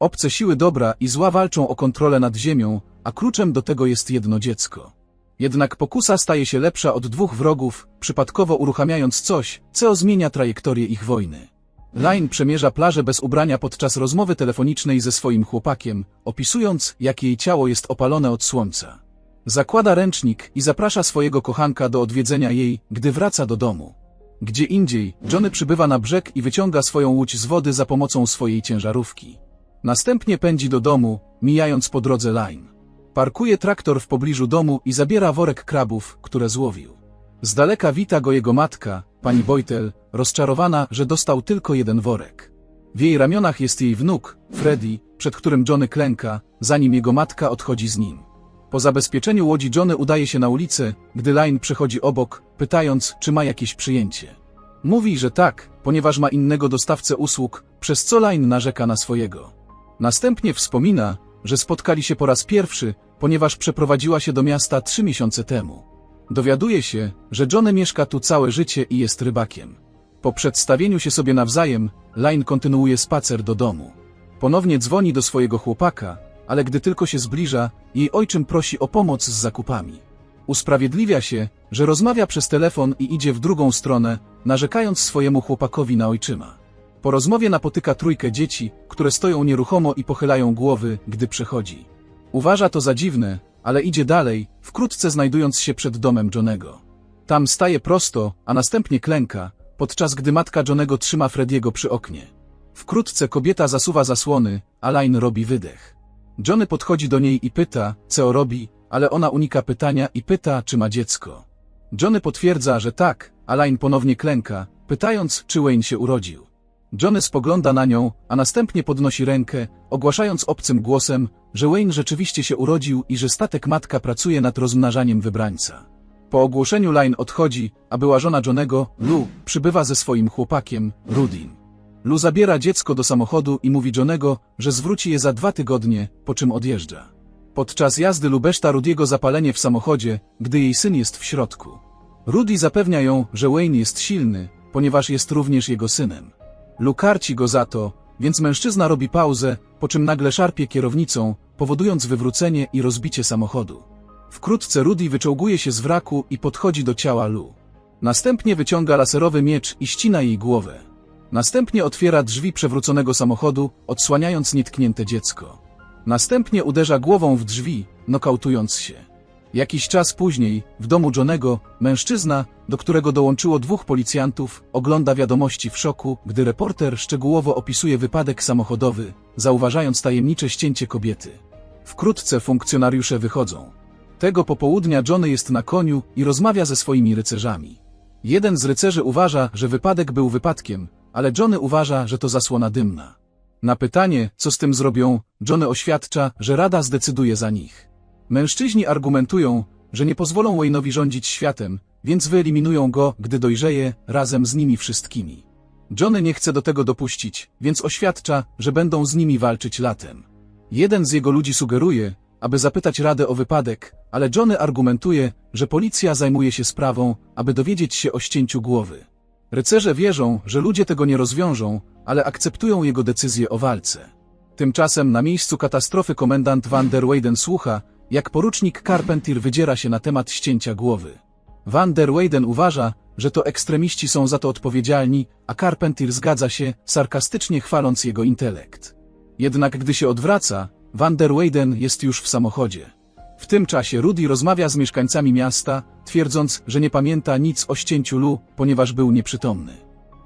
Obce siły dobra i zła walczą o kontrolę nad ziemią, a kluczem do tego jest jedno dziecko. Jednak pokusa staje się lepsza od dwóch wrogów, przypadkowo uruchamiając coś, co zmienia trajektorię ich wojny. Line przemierza plażę bez ubrania podczas rozmowy telefonicznej ze swoim chłopakiem, opisując, jak jej ciało jest opalone od słońca. Zakłada ręcznik i zaprasza swojego kochanka do odwiedzenia jej, gdy wraca do domu. Gdzie indziej, Johnny przybywa na brzeg i wyciąga swoją łódź z wody za pomocą swojej ciężarówki. Następnie pędzi do domu, mijając po drodze Line. Parkuje traktor w pobliżu domu i zabiera worek krabów, które złowił. Z daleka wita go jego matka, pani Boytel, rozczarowana, że dostał tylko jeden worek. W jej ramionach jest jej wnuk, Freddy, przed którym Johnny klęka, zanim jego matka odchodzi z nim. Po zabezpieczeniu łodzi Johnny udaje się na ulicę, gdy Line przechodzi obok, pytając, czy ma jakieś przyjęcie. Mówi, że tak, ponieważ ma innego dostawcę usług, przez co Line narzeka na swojego. Następnie wspomina, że spotkali się po raz pierwszy, ponieważ przeprowadziła się do miasta trzy miesiące temu. Dowiaduje się, że Johnny mieszka tu całe życie i jest rybakiem. Po przedstawieniu się sobie nawzajem, Line kontynuuje spacer do domu. Ponownie dzwoni do swojego chłopaka, ale gdy tylko się zbliża, jej ojczym prosi o pomoc z zakupami. Usprawiedliwia się, że rozmawia przez telefon i idzie w drugą stronę, narzekając swojemu chłopakowi na ojczyma. Po rozmowie napotyka trójkę dzieci, które stoją nieruchomo i pochylają głowy, gdy przechodzi. Uważa to za dziwne, ale idzie dalej, wkrótce znajdując się przed domem Johnego. Tam staje prosto, a następnie klęka, podczas gdy matka Johnego trzyma Frediego przy oknie. Wkrótce kobieta zasuwa zasłony, a Line robi wydech. Johnny podchodzi do niej i pyta, co robi, ale ona unika pytania i pyta, czy ma dziecko. Johnny potwierdza, że tak, a Line ponownie klęka, pytając, czy Wayne się urodził. Johnny spogląda na nią, a następnie podnosi rękę, ogłaszając obcym głosem, że Wayne rzeczywiście się urodził i że statek matka pracuje nad rozmnażaniem wybrańca. Po ogłoszeniu Line odchodzi, a była żona Johnego, Lou, przybywa ze swoim chłopakiem, Rudin. Lou zabiera dziecko do samochodu i mówi Johnego, że zwróci je za dwa tygodnie, po czym odjeżdża. Podczas jazdy Lou beszta Rudiego zapalenie w samochodzie, gdy jej syn jest w środku. Rudy zapewnia ją, że Wayne jest silny, ponieważ jest również jego synem. Lou karci go za to, więc mężczyzna robi pauzę, po czym nagle szarpie kierownicą, powodując wywrócenie i rozbicie samochodu. Wkrótce Rudy wyczołguje się z wraku i podchodzi do ciała Lu. Następnie wyciąga laserowy miecz i ścina jej głowę. Następnie otwiera drzwi przewróconego samochodu, odsłaniając nietknięte dziecko. Następnie uderza głową w drzwi, nokautując się. Jakiś czas później, w domu Johnego, mężczyzna, do którego dołączyło dwóch policjantów, ogląda wiadomości w szoku, gdy reporter szczegółowo opisuje wypadek samochodowy, zauważając tajemnicze ścięcie kobiety. Wkrótce funkcjonariusze wychodzą. Tego popołudnia Johnny jest na koniu i rozmawia ze swoimi rycerzami. Jeden z rycerzy uważa, że wypadek był wypadkiem, ale Johnny uważa, że to zasłona dymna. Na pytanie, co z tym zrobią, Johnny oświadcza, że Rada zdecyduje za nich. Mężczyźni argumentują, że nie pozwolą Wayne'owi rządzić światem, więc wyeliminują go, gdy dojrzeje, razem z nimi wszystkimi. Johnny nie chce do tego dopuścić, więc oświadcza, że będą z nimi walczyć latem. Jeden z jego ludzi sugeruje, aby zapytać Radę o wypadek, ale Johnny argumentuje, że policja zajmuje się sprawą, aby dowiedzieć się o ścięciu głowy. Rycerze wierzą, że ludzie tego nie rozwiążą, ale akceptują jego decyzję o walce. Tymczasem na miejscu katastrofy komendant Van der Weyden słucha, jak porucznik Carpentier wydziera się na temat ścięcia głowy. Van der Weyden uważa, że to ekstremiści są za to odpowiedzialni, a Carpentier zgadza się, sarkastycznie chwaląc jego intelekt. Jednak gdy się odwraca, Van der Weyden jest już w samochodzie. W tym czasie Rudy rozmawia z mieszkańcami miasta, twierdząc, że nie pamięta nic o ścięciu Lu, ponieważ był nieprzytomny.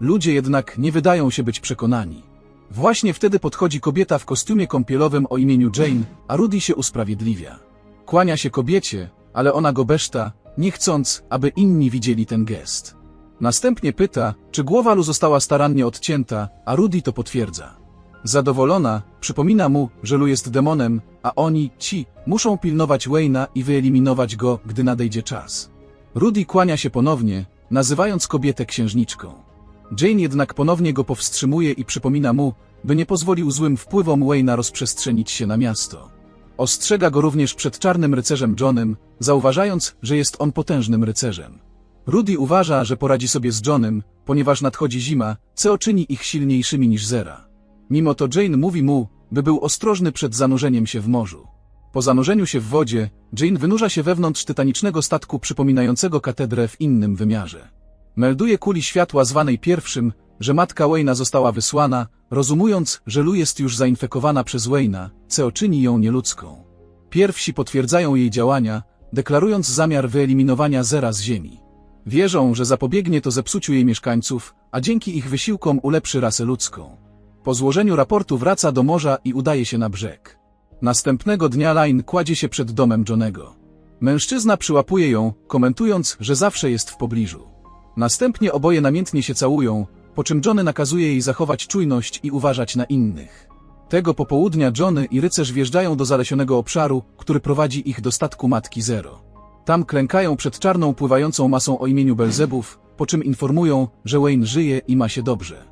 Ludzie jednak nie wydają się być przekonani. Właśnie wtedy podchodzi kobieta w kostiumie kąpielowym o imieniu Jane, a Rudy się usprawiedliwia. Kłania się kobiecie, ale ona go beszta, nie chcąc, aby inni widzieli ten gest. Następnie pyta, czy głowa Lu została starannie odcięta, a Rudy to potwierdza. Zadowolona, przypomina mu, że Lu jest demonem, a oni, ci, muszą pilnować Wayna i wyeliminować go, gdy nadejdzie czas. Rudy kłania się ponownie, nazywając kobietę księżniczką. Jane jednak ponownie go powstrzymuje i przypomina mu, by nie pozwolił złym wpływom Wayna rozprzestrzenić się na miasto. Ostrzega go również przed czarnym rycerzem Johnem, zauważając, że jest on potężnym rycerzem. Rudy uważa, że poradzi sobie z Johnem, ponieważ nadchodzi zima, co czyni ich silniejszymi niż Zera. Mimo to Jane mówi mu, by był ostrożny przed zanurzeniem się w morzu. Po zanurzeniu się w wodzie, Jane wynurza się wewnątrz tytanicznego statku przypominającego katedrę w innym wymiarze. Melduje kuli światła zwanej pierwszym, że matka Wayna została wysłana, rozumując, że Lu jest już zainfekowana przez Wayna, co czyni ją nieludzką. Pierwsi potwierdzają jej działania, deklarując zamiar wyeliminowania Zera z Ziemi. Wierzą, że zapobiegnie to zepsuciu jej mieszkańców, a dzięki ich wysiłkom ulepszy rasę ludzką. Po złożeniu raportu wraca do morza i udaje się na brzeg. Następnego dnia Line kładzie się przed domem Johnego. Mężczyzna przyłapuje ją, komentując, że zawsze jest w pobliżu. Następnie oboje namiętnie się całują, po czym Johnny nakazuje jej zachować czujność i uważać na innych. Tego popołudnia Johnny i rycerz wjeżdżają do zalesionego obszaru, który prowadzi ich do statku Matki Zero. Tam klękają przed czarną pływającą masą o imieniu Belzebów, po czym informują, że Wayne żyje i ma się dobrze.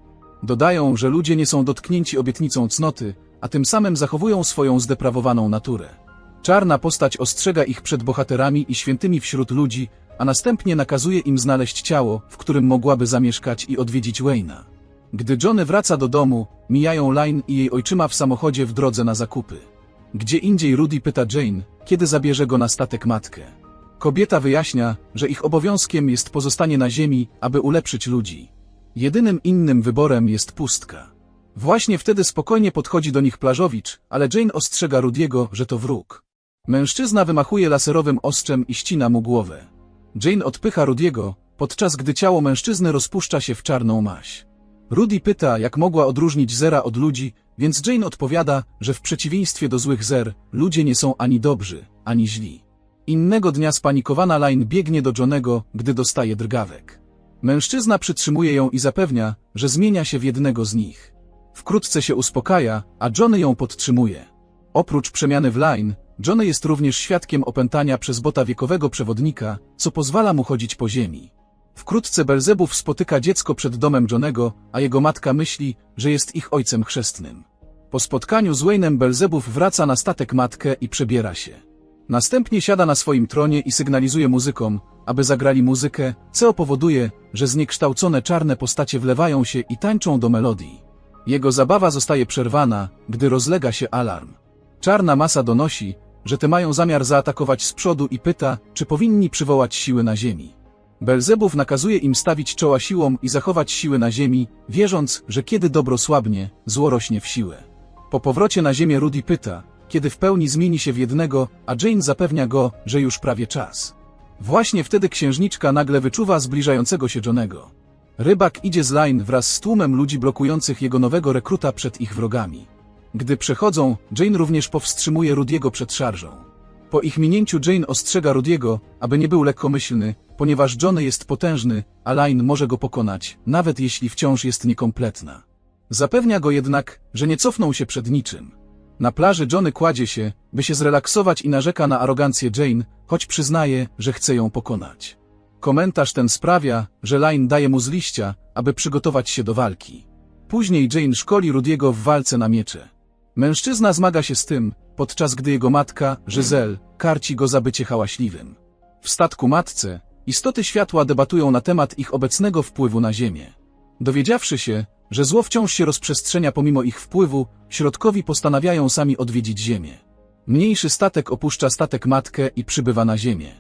Dodają, że ludzie nie są dotknięci obietnicą cnoty, a tym samym zachowują swoją zdeprawowaną naturę. Czarna postać ostrzega ich przed bohaterami i świętymi wśród ludzi, a następnie nakazuje im znaleźć ciało, w którym mogłaby zamieszkać i odwiedzić Wayna. Gdy Johnny wraca do domu, mijają Line i jej ojczyma w samochodzie w drodze na zakupy. Gdzie indziej Rudy pyta Jane, kiedy zabierze go na statek matkę. Kobieta wyjaśnia, że ich obowiązkiem jest pozostanie na ziemi, aby ulepszyć ludzi. Jedynym innym wyborem jest pustka. Właśnie wtedy spokojnie podchodzi do nich plażowicz, ale Jane ostrzega Rudiego, że to wróg. Mężczyzna wymachuje laserowym ostrzem i ścina mu głowę. Jane odpycha Rudiego, podczas gdy ciało mężczyzny rozpuszcza się w czarną maś. Rudy pyta, jak mogła odróżnić zera od ludzi, więc Jane odpowiada, że w przeciwieństwie do złych zer, ludzie nie są ani dobrzy, ani źli. Innego dnia spanikowana Line biegnie do Johnego, gdy dostaje drgawek. Mężczyzna przytrzymuje ją i zapewnia, że zmienia się w jednego z nich. Wkrótce się uspokaja, a Johnny ją podtrzymuje. Oprócz przemiany w Line, Johnny jest również świadkiem opętania przez bota wiekowego przewodnika, co pozwala mu chodzić po ziemi. Wkrótce Belzebów spotyka dziecko przed domem Johnego, a jego matka myśli, że jest ich ojcem chrzestnym. Po spotkaniu z Wayne'em Belzebów wraca na statek matkę i przebiera się. Następnie siada na swoim tronie i sygnalizuje muzykom, aby zagrali muzykę, co powoduje, że zniekształcone czarne postacie wlewają się i tańczą do melodii. Jego zabawa zostaje przerwana, gdy rozlega się alarm. Czarna masa donosi, że te mają zamiar zaatakować z przodu i pyta, czy powinni przywołać siły na ziemi. Belzebów nakazuje im stawić czoła siłom i zachować siły na ziemi, wierząc, że kiedy dobro słabnie, zło rośnie w siłę. Po powrocie na ziemię Rudy pyta, kiedy w pełni zmieni się w jednego, a Jane zapewnia go, że już prawie czas. Właśnie wtedy księżniczka nagle wyczuwa zbliżającego się Johnego. Rybak idzie z Line wraz z tłumem ludzi blokujących jego nowego rekruta przed ich wrogami. Gdy przechodzą, Jane również powstrzymuje Rudiego przed szarżą. Po ich minięciu Jane ostrzega Rudiego, aby nie był lekkomyślny, ponieważ Johnny jest potężny, a Line może go pokonać, nawet jeśli wciąż jest niekompletna. Zapewnia go jednak, że nie cofną się przed niczym. Na plaży Johnny kładzie się, by się zrelaksować i narzeka na arogancję Jane, choć przyznaje, że chce ją pokonać. Komentarz ten sprawia, że Line daje mu z liścia, aby przygotować się do walki. Później Jane szkoli Rudiego w walce na miecze. Mężczyzna zmaga się z tym, podczas gdy jego matka, Giselle, karci go za bycie hałaśliwym. W statku matce, istoty światła debatują na temat ich obecnego wpływu na Ziemię. Dowiedziawszy się, że zło wciąż się rozprzestrzenia pomimo ich wpływu, środkowi postanawiają sami odwiedzić Ziemię. Mniejszy statek opuszcza statek matkę i przybywa na Ziemię.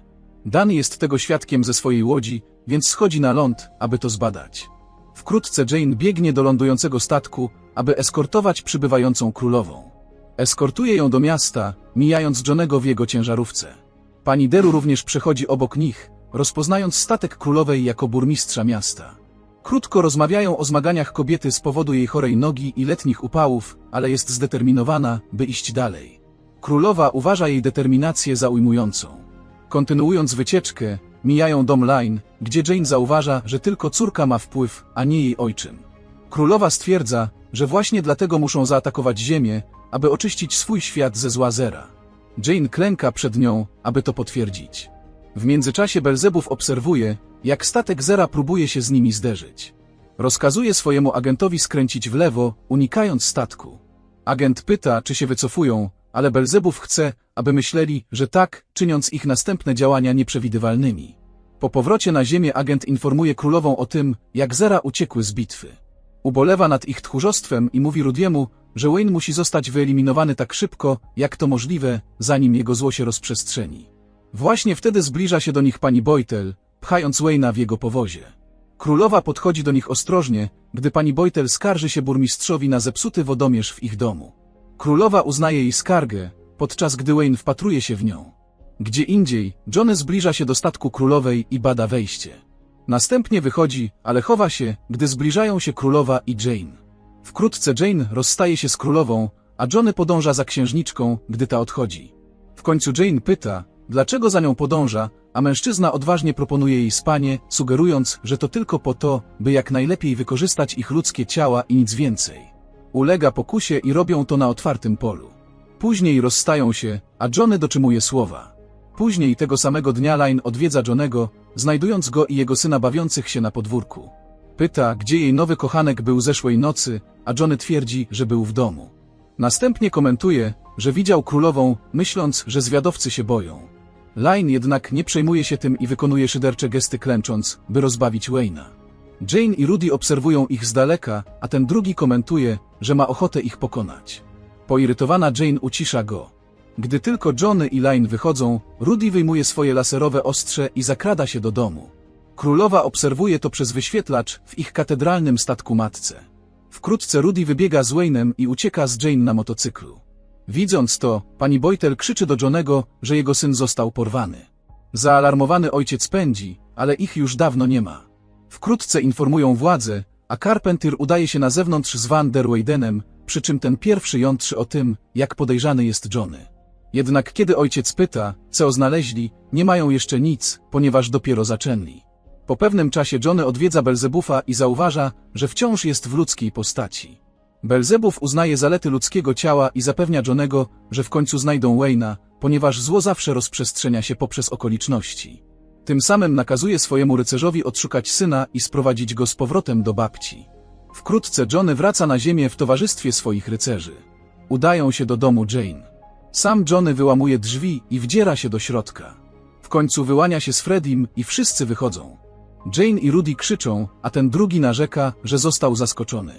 Dan jest tego świadkiem ze swojej łodzi, więc schodzi na ląd, aby to zbadać. Wkrótce Jane biegnie do lądującego statku, aby eskortować przybywającą królową. Eskortuje ją do miasta, mijając Johnego w jego ciężarówce. Pani Deru również przechodzi obok nich, rozpoznając statek królowej jako burmistrza miasta. Krótko rozmawiają o zmaganiach kobiety z powodu jej chorej nogi i letnich upałów, ale jest zdeterminowana, by iść dalej. Królowa uważa jej determinację za ujmującą. Kontynuując wycieczkę, mijają dom Line, gdzie Jane zauważa, że tylko córka ma wpływ, a nie jej ojczym. Królowa stwierdza, że właśnie dlatego muszą zaatakować Ziemię, aby oczyścić swój świat ze zła Zera. Jane klęka przed nią, aby to potwierdzić. W międzyczasie Belzebów obserwuje, jak statek Zera próbuje się z nimi zderzyć. Rozkazuje swojemu agentowi skręcić w lewo, unikając statku. Agent pyta, czy się wycofują, ale Belzebów chce, aby myśleli, że tak, czyniąc ich następne działania nieprzewidywalnymi. Po powrocie na ziemię agent informuje królową o tym, jak Zera uciekły z bitwy. Ubolewa nad ich tchórzostwem i mówi Rudiemu, że Wayne musi zostać wyeliminowany tak szybko, jak to możliwe, zanim jego zło się rozprzestrzeni. Właśnie wtedy zbliża się do nich pani Boytel, pchając Wayne'a w jego powozie. Królowa podchodzi do nich ostrożnie, gdy pani Boytel skarży się burmistrzowi na zepsuty wodomierz w ich domu. Królowa uznaje jej skargę, podczas gdy Wayne wpatruje się w nią. Gdzie indziej, Johnny zbliża się do statku królowej i bada wejście. Następnie wychodzi, ale chowa się, gdy zbliżają się królowa i Jane. Wkrótce Jane rozstaje się z królową, a Johnny podąża za księżniczką, gdy ta odchodzi. W końcu Jane pyta, dlaczego za nią podąża, a mężczyzna odważnie proponuje jej spanie, sugerując, że to tylko po to, by jak najlepiej wykorzystać ich ludzkie ciała i nic więcej. Ulega pokusie i robią to na otwartym polu. Później rozstają się, a Johnny dotrzymuje słowa. Później tego samego dnia Line odwiedza Johnego, znajdując go i jego syna bawiących się na podwórku. Pyta, gdzie jej nowy kochanek był zeszłej nocy, a Johnny twierdzi, że był w domu. Następnie komentuje, że widział królową, myśląc, że zwiadowcy się boją. Line jednak nie przejmuje się tym i wykonuje szydercze gesty klęcząc, by rozbawić Wayne'a. Jane i Rudy obserwują ich z daleka, a ten drugi komentuje, że ma ochotę ich pokonać. Poirytowana Jane ucisza go. Gdy tylko Johnny i Line wychodzą, Rudy wyjmuje swoje laserowe ostrze i zakrada się do domu. Królowa obserwuje to przez wyświetlacz w ich katedralnym statku matce. Wkrótce Rudy wybiega z Wayne'em i ucieka z Jane na motocyklu. Widząc to, pani Boytel krzyczy do Johnego, że jego syn został porwany. Zaalarmowany ojciec pędzi, ale ich już dawno nie ma. Wkrótce informują władze, a Carpenter udaje się na zewnątrz z Van der Weydenem, przy czym ten pierwszy jątrzy o tym, jak podejrzany jest Johnny. Jednak kiedy ojciec pyta, co znaleźli, nie mają jeszcze nic, ponieważ dopiero zaczęli. Po pewnym czasie Johnny odwiedza Belzebufa i zauważa, że wciąż jest w ludzkiej postaci. Belzebuf uznaje zalety ludzkiego ciała i zapewnia Johnego, że w końcu znajdą Wayna, ponieważ zło zawsze rozprzestrzenia się poprzez okoliczności. Tym samym nakazuje swojemu rycerzowi odszukać syna i sprowadzić go z powrotem do babci. Wkrótce Johnny wraca na ziemię w towarzystwie swoich rycerzy. Udają się do domu Jane. Sam Johnny wyłamuje drzwi i wdziera się do środka. W końcu wyłania się z Fredim i wszyscy wychodzą. Jane i Rudy krzyczą, a ten drugi narzeka, że został zaskoczony.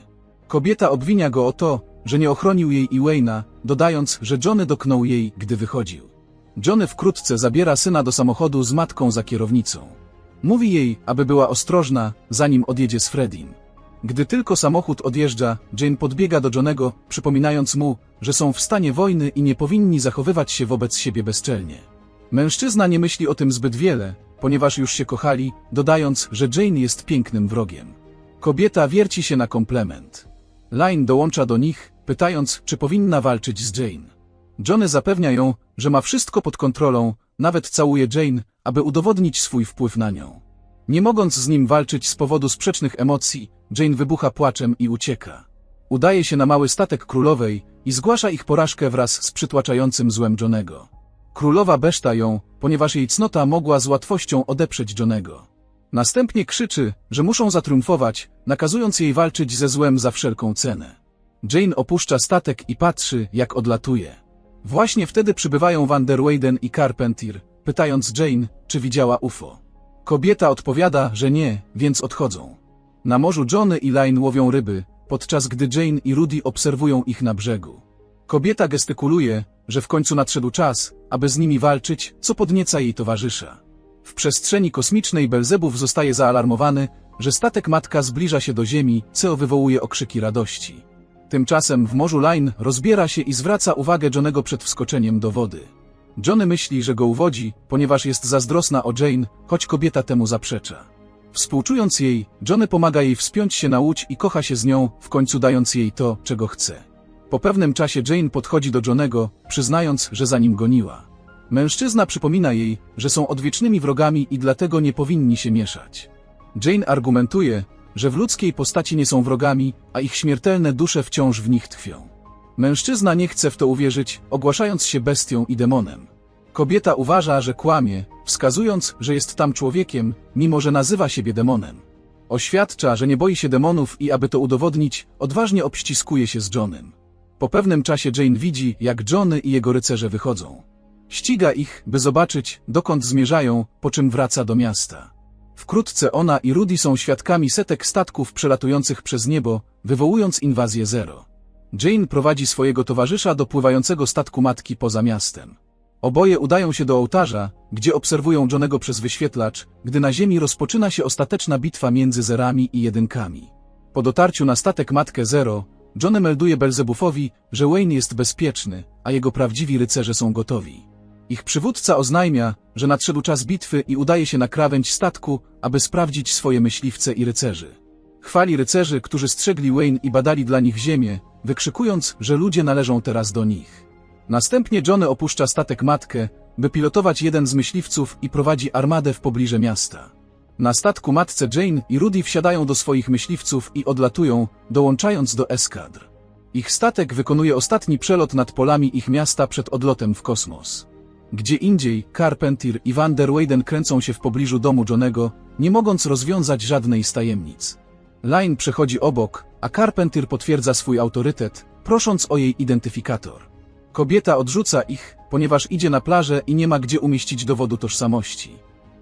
Kobieta obwinia go o to, że nie ochronił jej i Wayna, dodając, że Johnny doknął jej, gdy wychodził. Johnny wkrótce zabiera syna do samochodu z matką za kierownicą. Mówi jej, aby była ostrożna, zanim odjedzie z Fredim. Gdy tylko samochód odjeżdża, Jane podbiega do Johnego, przypominając mu, że są w stanie wojny i nie powinni zachowywać się wobec siebie bezczelnie. Mężczyzna nie myśli o tym zbyt wiele, ponieważ już się kochali, dodając, że Jane jest pięknym wrogiem. Kobieta wierci się na komplement. Line dołącza do nich, pytając, czy powinna walczyć z Jane. Johnny zapewnia ją, że ma wszystko pod kontrolą, nawet całuje Jane, aby udowodnić swój wpływ na nią. Nie mogąc z nim walczyć z powodu sprzecznych emocji, Jane wybucha płaczem i ucieka. Udaje się na mały statek królowej i zgłasza ich porażkę wraz z przytłaczającym złem Johnego. Królowa beszta ją, ponieważ jej cnota mogła z łatwością odeprzeć Johnego. Następnie krzyczy, że muszą zatriumfować, nakazując jej walczyć ze złem za wszelką cenę. Jane opuszcza statek i patrzy, jak odlatuje. Właśnie wtedy przybywają Van der Weyden i Carpentier, pytając Jane, czy widziała UFO. Kobieta odpowiada, że nie, więc odchodzą. Na morzu Johnny i Line łowią ryby, podczas gdy Jane i Rudy obserwują ich na brzegu. Kobieta gestykuluje, że w końcu nadszedł czas, aby z nimi walczyć, co podnieca jej towarzysza. W przestrzeni kosmicznej Belzebów zostaje zaalarmowany, że statek matka zbliża się do Ziemi, co wywołuje okrzyki radości. Tymczasem w morzu Line rozbiera się i zwraca uwagę Johnego przed wskoczeniem do wody. Johnny myśli, że go uwodzi, ponieważ jest zazdrosna o Jane, choć kobieta temu zaprzecza. Współczując jej, Johnny pomaga jej wspiąć się na łódź i kocha się z nią, w końcu dając jej to, czego chce. Po pewnym czasie Jane podchodzi do Johnego, przyznając, że za nim goniła. Mężczyzna przypomina jej, że są odwiecznymi wrogami i dlatego nie powinni się mieszać. Jane argumentuje, że w ludzkiej postaci nie są wrogami, a ich śmiertelne dusze wciąż w nich tkwią. Mężczyzna nie chce w to uwierzyć, ogłaszając się bestią i demonem. Kobieta uważa, że kłamie, wskazując, że jest tam człowiekiem, mimo że nazywa siebie demonem. Oświadcza, że nie boi się demonów i aby to udowodnić, odważnie obściskuje się z Johnem. Po pewnym czasie Jane widzi, jak Johnny i jego rycerze wychodzą. Ściga ich, by zobaczyć, dokąd zmierzają, po czym wraca do miasta. Wkrótce ona i Rudy są świadkami setek statków przelatujących przez niebo, wywołując inwazję Zero. Jane prowadzi swojego towarzysza do pływającego statku matki poza miastem. Oboje udają się do ołtarza, gdzie obserwują Johnego przez wyświetlacz, gdy na ziemi rozpoczyna się ostateczna bitwa między zerami i jedynkami. Po dotarciu na statek Matkę Zero, Johnny melduje Belzebufowi, że Wayne jest bezpieczny, a jego prawdziwi rycerze są gotowi. Ich przywódca oznajmia, że nadszedł czas bitwy i udaje się na krawędź statku, aby sprawdzić swoje myśliwce i rycerzy. Chwali rycerzy, którzy strzegli Wayne i badali dla nich ziemię, wykrzykując, że ludzie należą teraz do nich. Następnie Johnny opuszcza statek matkę, by pilotować jeden z myśliwców i prowadzi armadę w pobliże miasta. Na statku matce Jane i Rudy wsiadają do swoich myśliwców i odlatują, dołączając do eskadr. Ich statek wykonuje ostatni przelot nad polami ich miasta przed odlotem w kosmos. Gdzie indziej Carpentier i Van der Weyden kręcą się w pobliżu domu Johnego, nie mogąc rozwiązać żadnej z tajemnic. Line przechodzi obok, a Carpentier potwierdza swój autorytet, prosząc o jej identyfikator. Kobieta odrzuca ich, ponieważ idzie na plażę i nie ma gdzie umieścić dowodu tożsamości.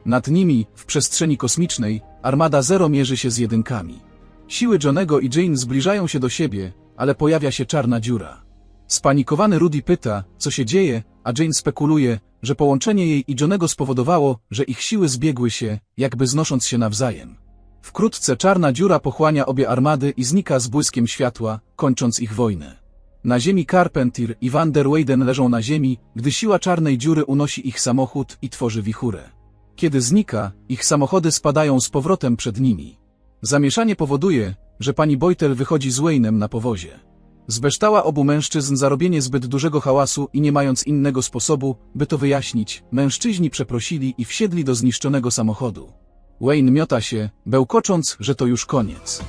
Nad nimi, w przestrzeni kosmicznej, armada Zero mierzy się z jedynkami. Siły Johnego i Jane zbliżają się do siebie, ale pojawia się czarna dziura. Spanikowany Rudy pyta, co się dzieje, a Jane spekuluje, że połączenie jej i Johnego spowodowało, że ich siły zbiegły się, jakby znosząc się nawzajem. Wkrótce czarna dziura pochłania obie armady i znika z błyskiem światła, kończąc ich wojnę. Na ziemi Carpentier i Van der Weyden leżą na ziemi, gdy siła czarnej dziury unosi ich samochód i tworzy wichurę. Kiedy znika, ich samochody spadają z powrotem przed nimi. Zamieszanie powoduje, że pani Boytel wychodzi z Waynem na powozie. Zbeształa obu mężczyzn za robienie zbyt dużego hałasu i nie mając innego sposobu, by to wyjaśnić, mężczyźni przeprosili i wsiedli do zniszczonego samochodu. Wayne miota się, bełkocząc, że to już koniec.